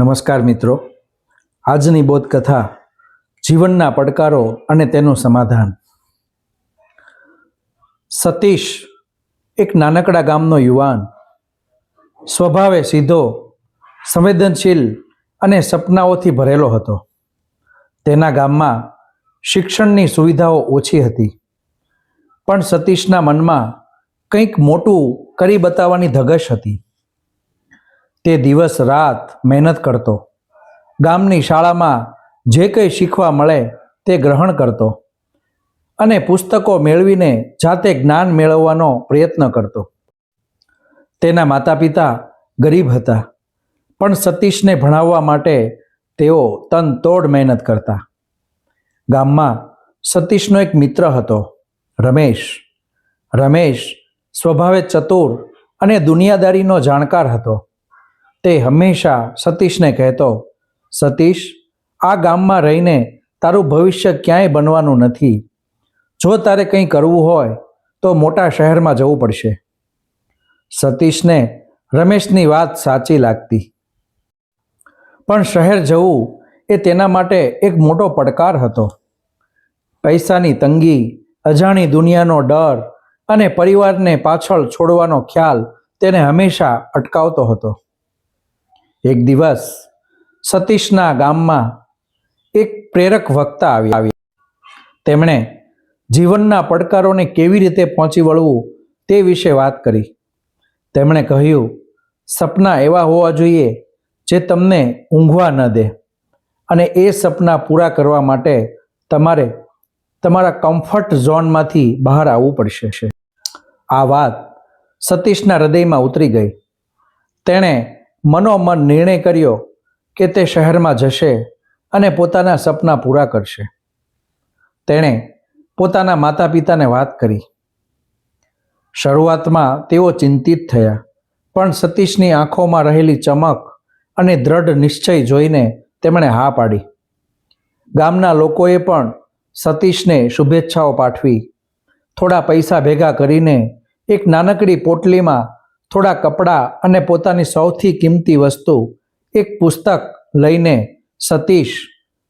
નમસ્કાર મિત્રો. આજની બોધકથા જીવનના પડકારો અને તેનું સમાધાન. સતીશ એક નાનકડા ગામનો યુવાન, સ્વભાવે સીધો, સંવેદનશીલ અને સપનાઓથી ભરેલો હતો. તેના ગામમાં શિક્ષણની સુવિધાઓ ઓછી હતી. પણ સતીશના મનમાં કંઈક મોટું કરી બતાવવાની ધગશ હતી. તે દિવસ રાત મહેનત કરતો. ગામની શાળામાં જે કંઈ શીખવા મળે તે ગ્રહણ કરતો અને પુસ્તકો મેળવીને જાતે જ્ઞાન મેળવવાનો પ્રયત્ન કરતો. તેના માતા પિતા ગરીબ હતા, પણ સતીશને ભણાવવા માટે તેઓ તન તોડ મહેનત કરતા. ગામમાં સતીશનો એક મિત્ર હતો, રમેશ. રમેશ સ્વભાવે ચતુર અને દુનિયાદારીનો જાણકાર હતો. તે હંમેશા સતીશને કહેતો, સતીશ, આ ગામમાં રહીને તારું ભવિષ્ય ક્યાંય બનવાનું નથી. જો તારે કંઈ કરવું હોય, તો મોટા શહેરમાં જવું પડશે. સતીશને રમેશની વાત સાચી લાગતી. પણ શહેર જવું એ તેના માટે એક મોટો પડકાર હતો. પૈસાની તંગી, અજાણી દુનિયાનો ડર અને પરિવારને પાછળ છોડવાનો ખ્યાલ તેને હંમેશા અટકાવતો હતો. એક દિવસ સતીશના ગામમાં એક પ્રેરક વક્તા આવી આવી. તેમણે જીવનના પડકારોને કેવી રીતે પહોંચી વળવું તે વિશે વાત કરી. તેમણે કહ્યું, સપના એવા હોવા જોઈએ જે તમને ઊંઘવા ન દે અને એ સપના પૂરા કરવા માટે તમારે તમારા કમ્ફર્ટ ઝોનમાંથી બહાર આવવું પડશે. આ વાત સતીશના હૃદયમાં ઉતરી ગઈ. તેણે મનોમન નિર્ણય કર્યો કે તે શહેરમાં જશે અને પોતાના સપના પૂરા કરશે. તેણે પોતાના માતા પિતાને વાત કરી. શરૂઆતમાં તેઓ ચિંતિત થયા, પણ સતીશની આંખોમાં રહેલી ચમક અને દ્રઢ નિશ્ચય જોઈને તેમણે હા પાડી. ગામના લોકોએ પણ સતીશને શુભેચ્છાઓ પાઠવી. થોડા પૈસા ભેગા કરીને એક નાનકડી પોટલીમાં થોડા કપડાં અને પોતાની સૌથી કિંમતી વસ્તુ, એક પુસ્તક લઈને સતીશ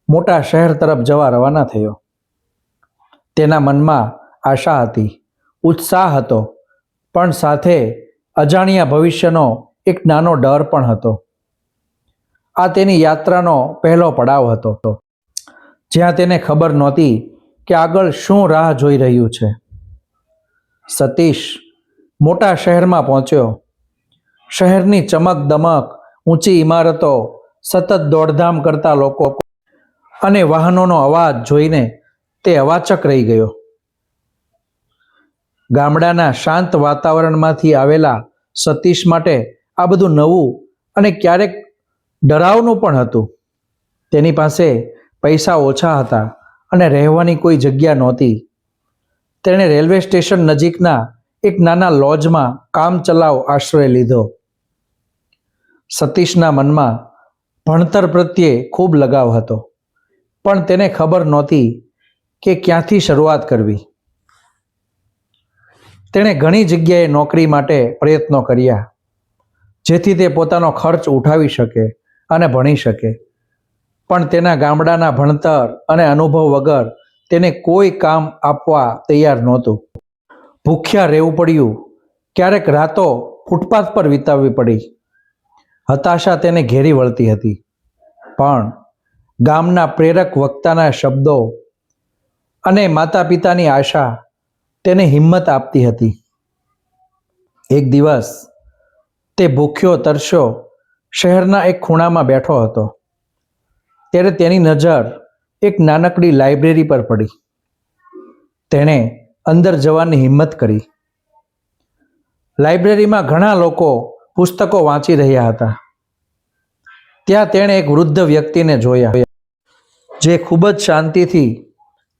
મોટા શહેર તરફ જવા રવાના થયો. તેના મનમાં આશા હતી, ઉત્સાહ હતો, પણ સાથે અજાણ્યા ભવિષ્યનો એક નાનો ડર પણ હતો. આ તેની યાત્રાનો પહેલો પડાવ હતો. જ્યાં તેને ખબર નહોતી કે આગળ શું રાહ જોઈ રહ્યું છે. સતીશ મોટા શહેરમાં પહોંચ્યો. શહેરની ચમક દમક, ઊંચી ઇમારતો, સતત દોડધામ કરતા લોકો અને વાહનોનો અવાજ જોઈને તે અવાચક રહી ગયો. ગામડાના શાંત વાતાવરણમાંથી આવેલા સતીશ માટે આ બધું નવું અને ક્યારેક ડરાવનું પણ હતું. તેની પાસે પૈસા ઓછા હતા અને રહેવાની કોઈ જગ્યા નહોતી. તેણે રેલવે સ્ટેશન નજીકના એક નાના લોજમાં કામ ચલાવ આશ્રય લીધો. સતીશના મનમાં ભણતર પ્રત્યે ખૂબ લગાવ હતો, પણ તેને ખબર નહોતી કે ક્યાંથી શરૂઆત કરવી. તેણે ઘણી જગ્યાએ નોકરી માટે પ્રયત્નો કર્યા, જેથી તે પોતાનો ખર્ચ ઉઠાવી શકે અને ભણી શકે. પણ તેના ગામડાના ભણતર અને અનુભવ વગર તેને કોઈ કામ આપવા તૈયાર નહોતું. ભૂખ્યા રહેવું પડ્યું. ક્યારેક રાતો ફૂટપાથ પર વિતાવવી પડી. હતાશા તેને ઘેરી વળતી હતી. પણ ગામના પ્રેરક વક્તાના શબ્દો અને માતા પિતાની આશા તેને હિંમત આપતી હતી. એક દિવસ તે ભૂખ્યો તરસ્યો શહેરના એક ખૂણામાં બેઠો હતો. ત્યારે તેની નજર એક નાનકડી લાઇબ્રેરી પર પડી. તેણે અંદર જવાની હિંમત કરી. લાઇબ્રેરીમાં ઘણા લોકો પુસ્તકો વાંચી રહ્યા હતા. ત્યાં તેણે એક વૃદ્ધ વ્યક્તિને જોયા. જે ખૂબ જ શાંતિથી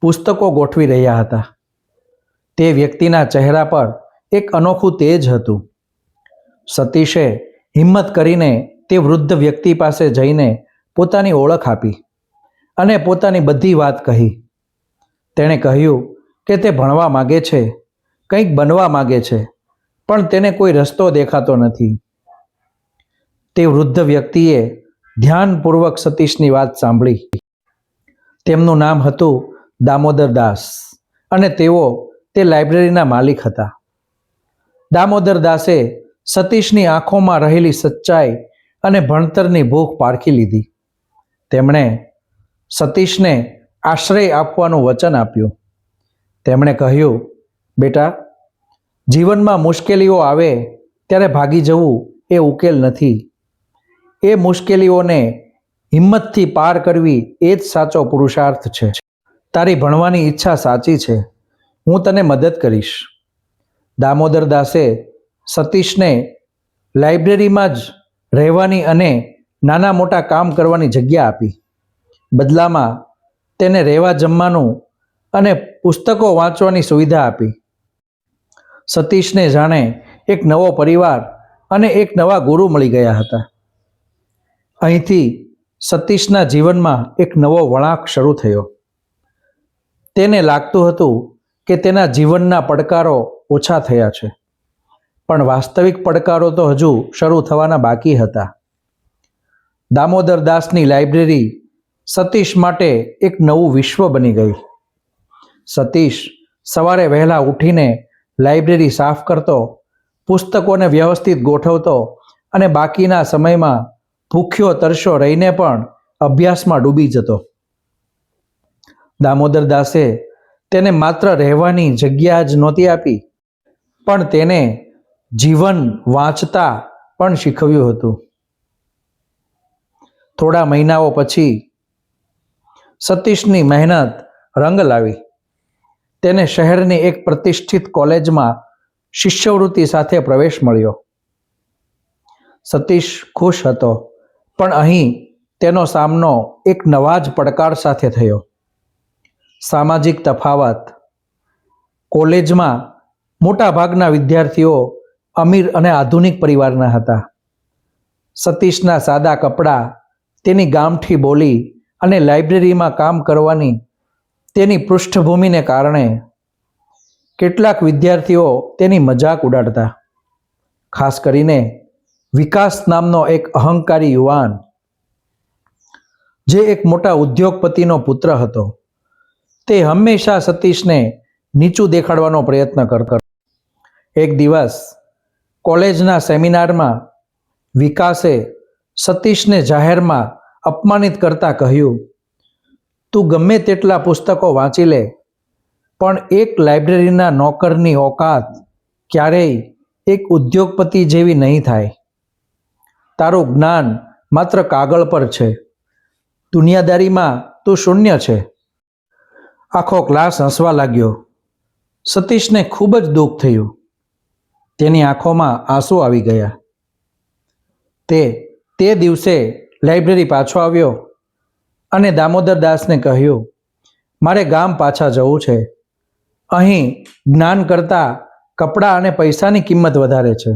પુસ્તકો ગોઠવી રહ્યા હતા. તે વ્યક્તિના ચહેરા પર એક અનોખું તેજ હતું. સતીશે હિંમત કરીને તે વૃદ્ધ વ્યક્તિ પાસે જઈને પોતાની ઓળખ આપી અને પોતાની બધી વાત કહી. તેણે કહ્યું કે તે ભણવા માગે છે, કંઈક બનવા માગે છે, પણ તેને કોઈ રસ્તો દેખાતો નથી. તે વૃદ્ધ વ્યક્તિએ ધ્યાનપૂર્વક સતીશની વાત સાંભળી. તેમનું નામ હતું દામોદર દાસ અને તેઓ તે લાઇબ્રેરીના માલિક હતા. દામોદર દાસે સતીશની આંખોમાં રહેલી સચ્ચાઈ અને ભણતરની ભૂખ પારખી લીધી. તેમણે સતીશને આશ્રય આપવાનું વચન આપ્યું. તેમણે કહ્યું, બેટા, જીવનમાં મુશ્કેલીઓ આવે ત્યારે ભાગી જવું એ ઉકેલ નથી. એ મુશ્કેલીઓને હિંમતથી પાર કરવી એ જ સાચો પુરુષાર્થ છે. તારી ભણવાની ઈચ્છા સાચી છે. હું તને મદદ કરીશ. દામોદર દાસે સતીશને લાઇબ્રેરીમાં જ રહેવાની અને નાના મોટા કામ કરવાની જગ્યા આપી. બદલામાં તેને રહેવા જમવાનું અને પુસ્તકો વાંચવાની સુવિધા આપી. સતીશને જાણે એક નવો પરિવાર અને એક નવા ગુરુ મળી ગયા હતા. અહીંથી સતીશના જીવનમાં એક નવો વળાંક શરૂ થયો. તેને લાગતું હતું કે તેના જીવનના પડકારો ઓછા થયા છે, પણ વાસ્તવિક પડકારો તો હજુ શરૂ થવાના બાકી હતા. દામોદર દાસની લાઇબ્રેરી સતીશ માટે એક નવું વિશ્વ બની ગઈ સતીશ સવારે વહેલા ઉઠીને લાઇબ્રેરી સાફ કરતો, પુસ્તકોને વ્યવસ્થિત ગોઠવતો અને બાકીના સમયમાં ભૂખ્યો તરશો રહીને પણ અભ્યાસમાં ડૂબી જતો. દામોદર દાસે તેને માત્ર રહેવાની જગ્યા જ નહોતી આપી, પણ તેને જીવન વાંચતા પણ શીખવ્યું હતું. થોડા મહિનાઓ પછી સતીશની મહેનત રંગ લાવી. તેને શહેરની એક પ્રતિષ્ઠિત કોલેજમાં શિષ્યવૃત્તિ સાથે પ્રવેશ મળ્યો. સતીશ ખુશ હતો, પણ અહીં તેનો સામનો એક નવા જ પડકાર સાથે થયો. સામાજિક તફાવત. કોલેજમાં મોટાભાગના વિદ્યાર્થીઓ અમીર અને આધુનિક પરિવારના હતા. સતીશના સાદા કપડાં તેની ગામઠી બોલી અને લાઇબ્રેરીમાં કામ કરવાની તેની પૃષ્ઠભૂમિને કારણે કેટલાક વિદ્યાર્થીઓ તેની મજાક ઉડાડતા. ખાસ કરીને વિકાસ નામનો એક અહંકારી યુવાન, જે એક મોટા ઉદ્યોગપતિનો પુત્ર હતો. તે હંમેશા સતીશને નીચું દેખાડવાનો પ્રયત્ન કરતો એક દિવસ કોલેજના સેમિનારમાં વિકાસે સતીશને જાહેરમાં અપમાનિત કરતા કહ્યું તું ગમે તેટલા પુસ્તકો વાંચી લે, પણ એક લાઇબ્રેરીના નોકરની ઓકાત ક્યારેય એક ઉદ્યોગપતિ જેવી નહીં થાય. તારું જ્ઞાન માત્ર કાગળ પર છે. દુનિયાદારીમાં તું શૂન્ય છે. આખો ક્લાસ હસવા લાગ્યો. સતીશને ખૂબ જ દુઃખ થયું. તેની આંખોમાં આંસુ આવી ગયા. તે તે દિવસે લાઇબ્રેરી પાછો આવ્યો. અને દામોદર દાસને કહ્યું, મારે ગામ પાછા જવું છે. અહીં જ્ઞાન કરતાં કપડાં અને પૈસાની કિંમત વધારે છે.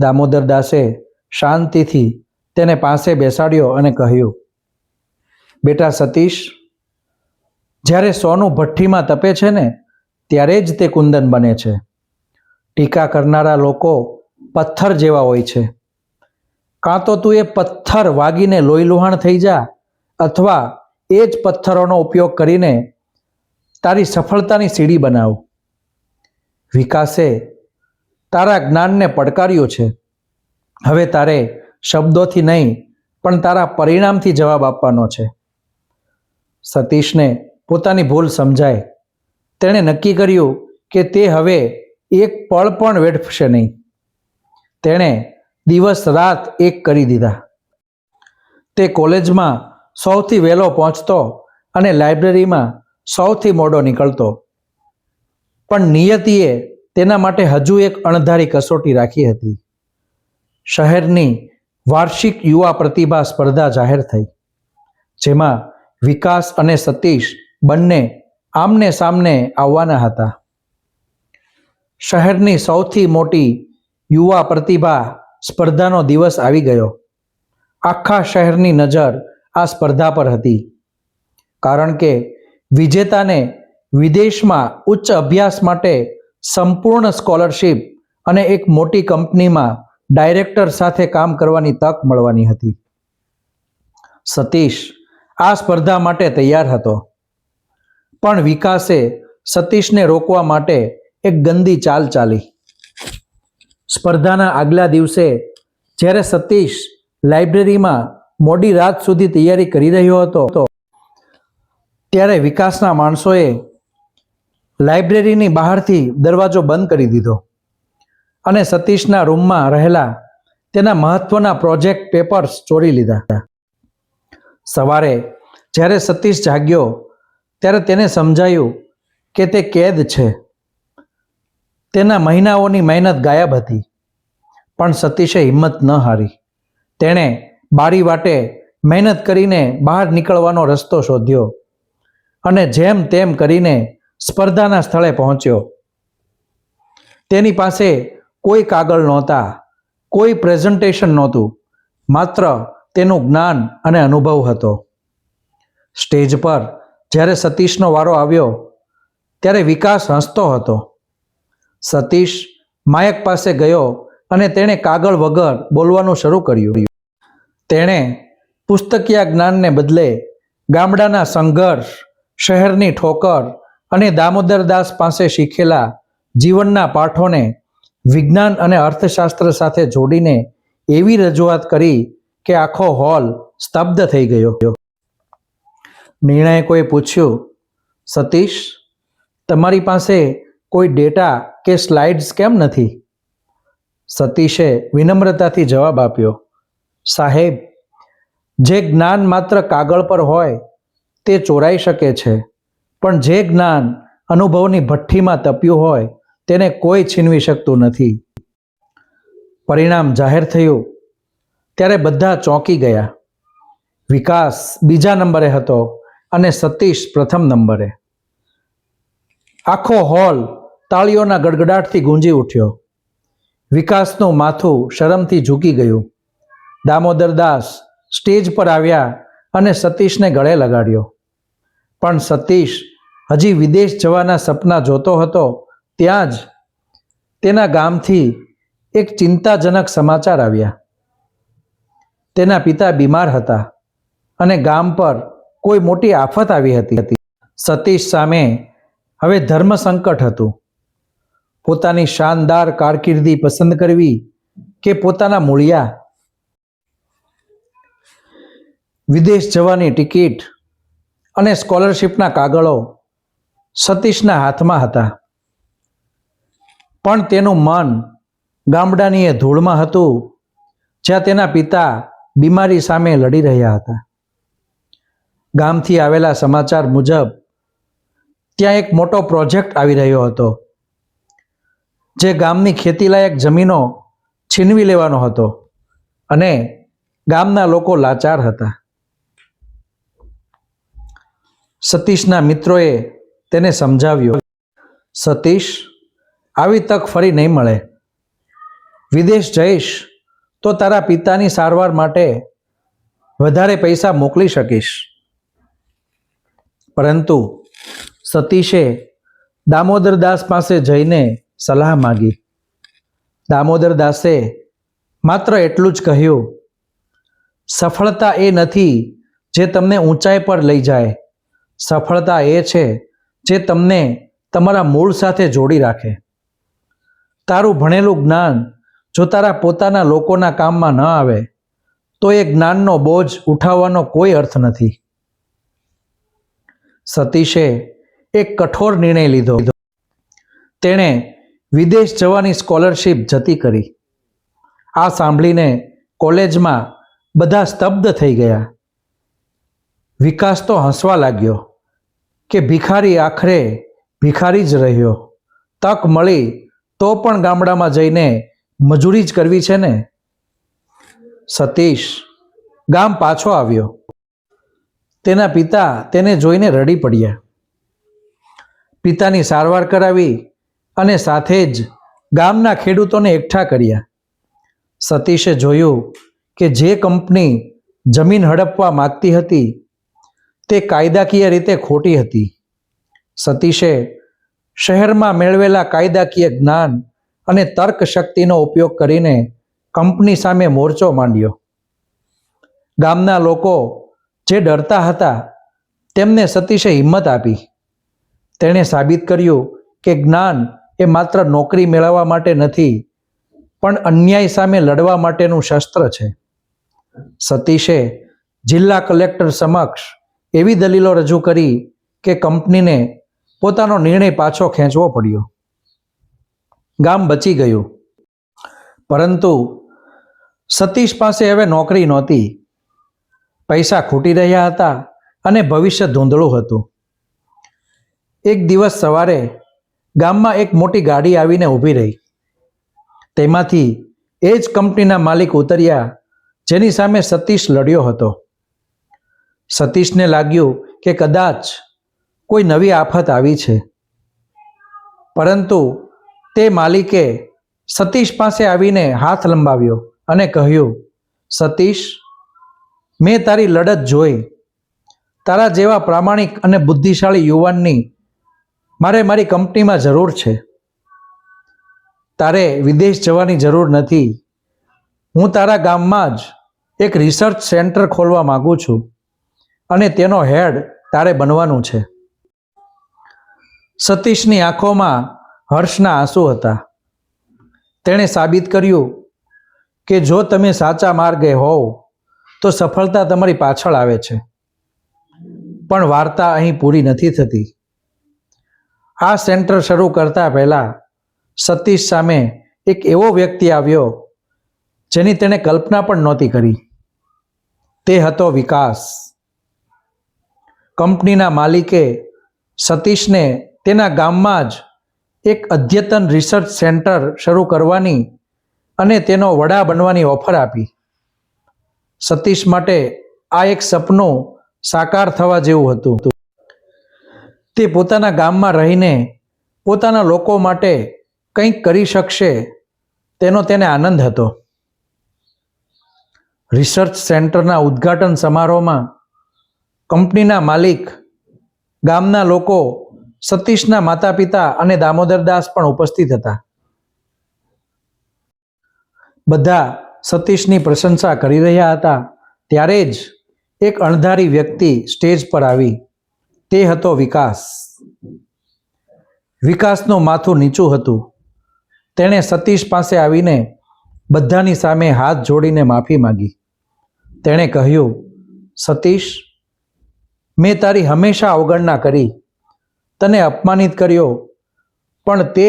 દામોદર દાસે શાંતિથી તેને પાસે બેસાડ્યો અને કહ્યું, બેટા સતીશ, જ્યારે સોનું ભઠ્ઠીમાં તપે છે ને, ત્યારે જ તે કુંદન બને છે. ટીકા કરનારા લોકો પથ્થર જેવા હોય છે. કાં તો તું એ પથ્થર વાગીને લોહી લુહાણ થઈ જા અથવા એ જ પથ્થરોનો ઉપયોગ કરીને તારી સફળતાની સીડી બનાવ. વિકાસે તારા જ્ઞાનને પડકાર્યું છે. હવે તારે શબ્દોથી નહીં, પણ તારા પરિણામથી જવાબ આપવાનો છે. સતીશને પોતાની ભૂલ સમજાય. તેણે નક્કી કર્યું કે તે હવે એક પળ પણ વેઠશે નહીં. તેણે દિવસ રાત એક કરી દીધા. તે કોલેજમાં સૌથી વહેલો પહોંચતો અને લાઇબ્રેરીમાં સૌથી મોડો નીકળતો. પણ નિયતિએ તેના માટે હજુ એક અણધારી કસોટી રાખી હતી. શહેરની વાર્ષિક યુવા પ્રતિભા સ્પર્ધા જાહેર થઈ, જેમાં વિકાસ અને સતીશ બંને આમને સામને આવવાના હતા. શહેરની સૌથી મોટી યુવા પ્રતિભા સ્પર્ધાનો દિવસ આવી ગયો. આખા શહેરની નજર આ સ્પર્ધા પર હતી. કારણ કે વિજેતાને વિદેશમાં ઉચ્ચ અભ્યાસ માટે સંપૂર્ણ સ્કોલરશિપ અને એક મોટી કંપનીમાં ડાયરેક્ટર સાથે કામ કરવાની તક મળવાની હતી. સતીશ આ સ્પર્ધા માટે તૈયાર હતો. પણ વિકાસે સતીશને રોકવા માટે એક ગંદી ચાલ ચાલી. સ્પર્ધાના આગલા દિવસે જ્યારે સતીશ લાઇબ્રેરીમાં મોડી રાત સુધી તૈયારી કરી રહ્યો હતો. ત્યારે વિકાસના માણસોએ લાઇબ્રેરીની બહારથી દરવાજો બંધ કરી દીધો અને સતીશના રૂમમાં રહેલા તેના મહત્વના પ્રોજેક્ટ પેપર્સ ચોરી લીધા સવારે જ્યારે સતીશ જાગ્યો, ત્યારે તેને સમજાયું કે તે કેદ છે. તેના મહિનાઓની મહેનત ગાયબ હતી, પણ સતીશે હિંમત ન હારી. તેણે બારી વાટે મહેનત કરીને બહાર નીકળવાનો રસ્તો શોધ્યો અને જેમ તેમ કરીને સ્પર્ધાના સ્થળે પહોંચ્યો. તેની પાસે કોઈ કાગળ નહોતા, કોઈ પ્રેઝન્ટેશન નહોતું, માત્ર તેનું જ્ઞાન અને અનુભવ હતો. સ્ટેજ પર જ્યારે સતીશનો વારો આવ્યો, ત્યારે વિકાસ હસતો હતો. સતીશ માયક પાસે ગયો અને તેણે કાગળ વગર બોલવાનું શરૂ કર્યું. તેણે પુસ્તકીય જ્ઞાનને બદલે ગામડાના સંઘર્ષ, શહેરની ઠોકર અને દામોદરદાસ પાસે શીખેલા જીવનના પાઠોને વિજ્ઞાન અને અર્થશાસ્ત્ર સાથે જોડીને એવી રજૂઆત કરી કે આખો હોલ સ્તબ્ધ થઈ ગયો. નિર્ણાયકોએ પૂછ્યું, સતીશ, તમારી પાસે કોઈ ડેટા કે સ્લાઇડ્સ કેમ નથી? સતીશે વિનમ્રતાથી જવાબ આપ્યો સાહેબ, જે જ્ઞાન માત્ર કાગળ પર હોય, તે ચોરાઈ શકે છે. પણ જે જ્ઞાન અનુભવની ભઠ્ઠીમાં તપ્યું હોય, તેને કોઈ છીનવી શકતું નથી. પરિણામ જાહેર થયું. ત્યારે બધા ચોંકી ગયા. વિકાસ બીજા નંબરે હતો અને સતીશ પ્રથમ નંબરે. આખો હોલ તાળીઓના ગડગડાટથી ગુંજી ઉઠ્યો. વિકાસનું માથું શરમથી ઝૂકી ગયું. દામોદર દાસ સ્ટેજ પર આવ્યા અને સતીશને ગળે લગાડ્યો. પણ સતીશ હજી વિદેશ જવાના સપના જોતો હતો, ત્યાં જ તેના ગામથી એક ચિંતાજનક સમાચાર આવ્યા. તેના પિતા બીમાર હતા અને ગામ પર કોઈ મોટી આફત આવી હતી. સતીશ સામે હવે ધર્મ સંકટ હતું. પોતાની શાનદાર કારકિર્દી પસંદ કરવી કે પોતાના મૂળિયા વિદેશ જવાની ટિકિટ અને સ્કોલરશિપના કાગળો સતીશના હાથમાં હતા. પણ તેનું મન ગામડાની એ ધૂળમાં હતું, જ્યાં તેના પિતા બીમારી સામે લડી રહ્યા હતા. ગામથી આવેલા સમાચાર મુજબ, ત્યાં એક મોટો પ્રોજેક્ટ આવી રહ્યો હતો, જે ગામની ખેતીલાયક જમીનો છીનવી લેવાનો હતો અને ગામના લોકો લાચાર હતા. સતીશના મિત્રોએ તેને સમજાવ્યો, સતીશ, આવી તક ફરી નહીં મળે. વિદેશ જઈશ તો તારા પિતાની સારવાર માટે વધારે પૈસા મોકલી શકીશ. પરંતુ સતીશે દામોદર દાસ પાસે જઈને સલાહ માગી. દામોદર દાસે માત્ર એટલું જ કહ્યું, સફળતા એ નથી જે તમને ઊંચાઈ પર લઈ જાય. સફળતા એ છે જે તમને તમારા મૂળ સાથે જોડી રાખે. તારું ભણેલું જ્ઞાન જો તારા પોતાના લોકોના કામમાં ન આવે, તો એ જ્ઞાનનો બોજ ઉઠાવવાનો કોઈ અર્થ નથી. સતીશે એક કઠોર નિર્ણય લીધો. તેણે વિદેશ જવાની સ્કોલરશિપ જતી કરી. આ સાંભળીને કોલેજમાં બધા સ્તબ્ધ થઈ ગયા. વિકાસ તો હસવા લાગ્યો કે ભિખારી આખરે ભિખારી જ રહ્યો. તક મળી તો પણ ગામડામાં જઈને મજૂરી જ કરવી છે ને? સતીશ, ગામ પાછો આવ્યો. તેના પિતા તેને જોઈને રડી પડ્યા. પિતાની સારવાર કરાવી અને સાથે જ ગામના ખેડૂતોને એકઠા કર્યા. સતીશે જોયું કે જે કંપની જમીન હડપવા માગતી હતી તે કાયદાકીય રીતે ખોટી હતી. સતીશે શહેરમાં મેળવેલા કાયદાકીય જ્ઞાન અને તર્ક શક્તિનો ઉપયોગ કરીને કંપની સામે મોરચો માંડ્યો. ગામના લોકો જે ડરતા હતા, તેમને સતીશે હિંમત આપી. તેણે સાબિત કર્યું કે જ્ઞાન એ માત્ર નોકરી મેળવવા માટે નથી, પણ અન્યાય સામે લડવા માટેનું શસ્ત્ર છે. સતીશે જિલ્લા કલેક્ટર સમક્ષ એવી દલીલો રજૂ કરી કે કંપનીને પોતાનો નિર્ણય પાછો ખેંચવો પડ્યો. ગામ બચી ગયું. પરંતુ સતીશ પાસે હવે નોકરી નહોતી. પૈસા ખૂટી રહ્યા હતા અને ભવિષ્ય ધૂંધળું હતું. એક દિવસ સવારે ગામમાં એક મોટી ગાડી આવીને ઊભી રહી. તેમાંથી એ જ કંપનીના માલિક ઉતર્યા, જેની સામે સતીશ લડ્યો હતો. સતીશને લાગ્યું કે કદાચ કોઈ નવી આફત આવી છે. પરંતુ તે માલિકે સતીશ પાસે આવીને હાથ લંબાવ્યો અને કહ્યું, સતીશ, મેં તારી લડત જોઈ. તારા જેવા પ્રામાણિક અને બુદ્ધિશાળી યુવાનની મારે મારી કંપનીમાં જરૂર છે. તારે વિદેશ જવાની જરૂર નથી. હું તારા ગામમાં જ એક રિસર્ચ સેન્ટર ખોલવા માગું છું. અને તેનો હેડ તારે બનવાનું છે. સતીશની આંખોમાં હર્ષના આંસુ હતા. તેણે સાબિત કર્યું કે જો તમે સાચા માર્ગે હોવ, તો સફળતા તમારી પાછળ આવે છે. પણ વાર્તા અહીં પૂરી નથી થતી. આ સેન્ટર શરૂ કરતા પહેલાં સતીશ સામે એક એવો વ્યક્તિ આવ્યો, જેની તેણે કલ્પના પણ નહોતી કરી. તે હતો વિકાસ. કંપનીના માલિકે સતીશને તેના ગામમાં જ એક અદ્યતન રિસર્ચ સેન્ટર શરૂ કરવાની અને તેનો વડા બનવાની ઓફર આપી. સતીશ માટે આ એક સપનું સાકાર થવા જેવું હતું. તે પોતાના ગામમાં રહીને પોતાના લોકો માટે કંઈક કરી શકશે તેનો તેને આનંદ હતો. રિસર્ચ સેન્ટરના ઉદ્ઘાટન સમારોહમાં કંપનીના માલિક, ગામના લોકો, સતીશના માતા પિતા અને દામોદરદાસ પણ ઉપસ્થિત હતા. બધા સતીશની પ્રશંસા કરી રહ્યા હતા. ત્યારે જ એક અણધારી વ્યક્તિ સ્ટેજ પર આવી. તે હતો વિકાસ. વિકાસનું માથું નીચું હતું. તેણે સતીશ પાસે આવીને બધાની સામે હાથ જોડીને માફી માંગી. તેણે કહ્યું, સતીશ મેં તારી હંમેશા અવગણના કરી. તને અપમાનિત કર્યો. પણ તે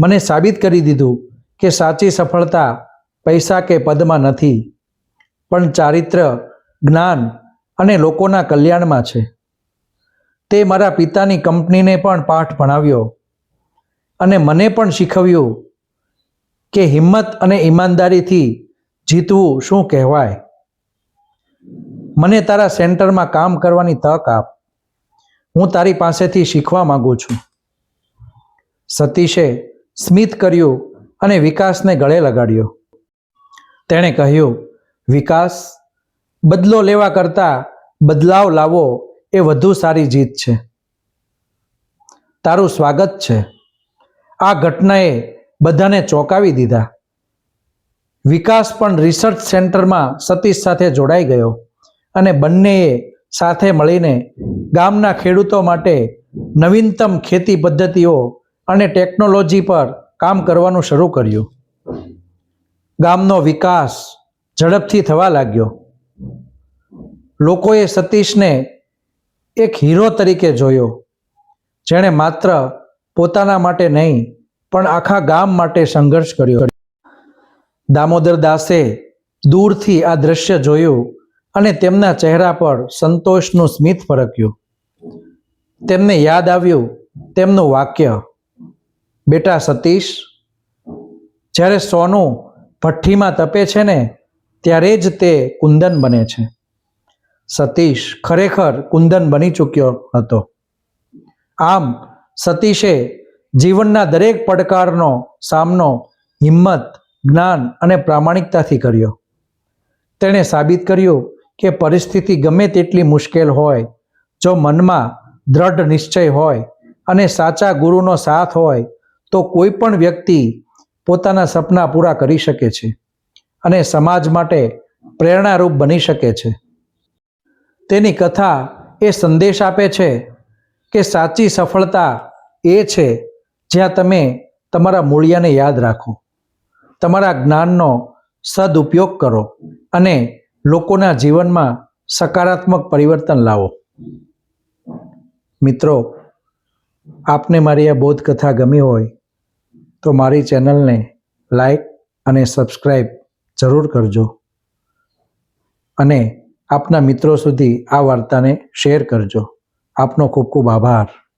મને સાબિત કરી દીધું કે સાચી સફળતા પૈસા કે પદમાં નથી. પણ ચારિત્ર, જ્ઞાન અને લોકોના કલ્યાણમાં છે. તે મારા પિતાની કંપનીને પણ પાઠ ભણાવ્યો અને મને પણ શીખવ્યું કે હિંમત અને ઈમાનદારીથી જીતવું શું કહેવાય? મને તારા સેન્ટરમાં કામ કરવાની તક આપ. હું તારી પાસેથી શીખવા માંગુ છું. સતીશે સ્મિત કર્યું અને વિકાસને ગળે લગાડ્યો. તેણે કહ્યું, વિકાસ, બદલો લેવા કરતાં બદલાવ લાવો એ વધુ સારી જીત છે. તારું સ્વાગત છે. આ ઘટનાએ બધાને ચોંકાવી દીધા. વિકાસ પણ રિસર્ચ સેન્ટરમાં સતીશ સાથે જોડાઈ ગયો. અને બંનેએ સાથે મળીને ગામના ખેડૂતો માટે નવીનતમ ખેતી પદ્ધતિઓ અને ટેકનોલોજી પર કામ કરવાનું શરૂ કર્યું. ગામનો વિકાસ ઝડપથી થવા લાગ્યો. લોકોએ સતીશને એક હીરો તરીકે જોયો, જેણે માત્ર પોતાના માટે નહીં, પણ આખા ગામ માટે સંઘર્ષ કર્યો. દામોદર દાસે દૂરથી આ દ્રશ્ય જોયું અને તેમના ચહેરા પર સંતોષનું સ્મિત ફરક્યું. તેમને યાદ આવ્યું તેમનું વાક્ય, બેટા સતીશ, જ્યારે સોનું ભઠ્ઠીમાં તપે છે ને, ત્યારે જ તે કુંદન બને છે. સતીશ ખરેખર કુંદન બની ચૂક્યો હતો. આમ, સતીશે જીવનના દરેક પડકારનો સામનો હિંમત, જ્ઞાન અને પ્રામાણિકતાથી કર્યો. તેણે સાબિત કર્યું કે પરિસ્થિતિ ગમે તેટલી મુશ્કેલ હોય, જો મનમાં દ્રઢ નિશ્ચય હોય અને સાચા ગુરુનો સાથ હોય, તો કોઈ પણ વ્યક્તિ પોતાના સપના પૂરા કરી શકે છે અને સમાજ માટે પ્રેરણારૂપ બની શકે છે. તેની કથા એ સંદેશ આપે છે કે સાચી સફળતા એ છે જ્યાં તમે તમારા મૂળિયાને યાદ રાખો, તમારા જ્ઞાનનો સદુપયોગ કરો અને લોકોના જીવનમાં સકારાત્મક પરિવર્તન લાવો. મિત્રો, આપને મારી આ બોધ કથા ગમી હોય, તો મારી ચેનલને લાઈક અને સબસ્ક્રાઈબ જરૂર કરજો. અને આપના મિત્રો સુધી આ વાર્તાને શેર કરજો. આપનો ખૂબ ખૂબ આભાર.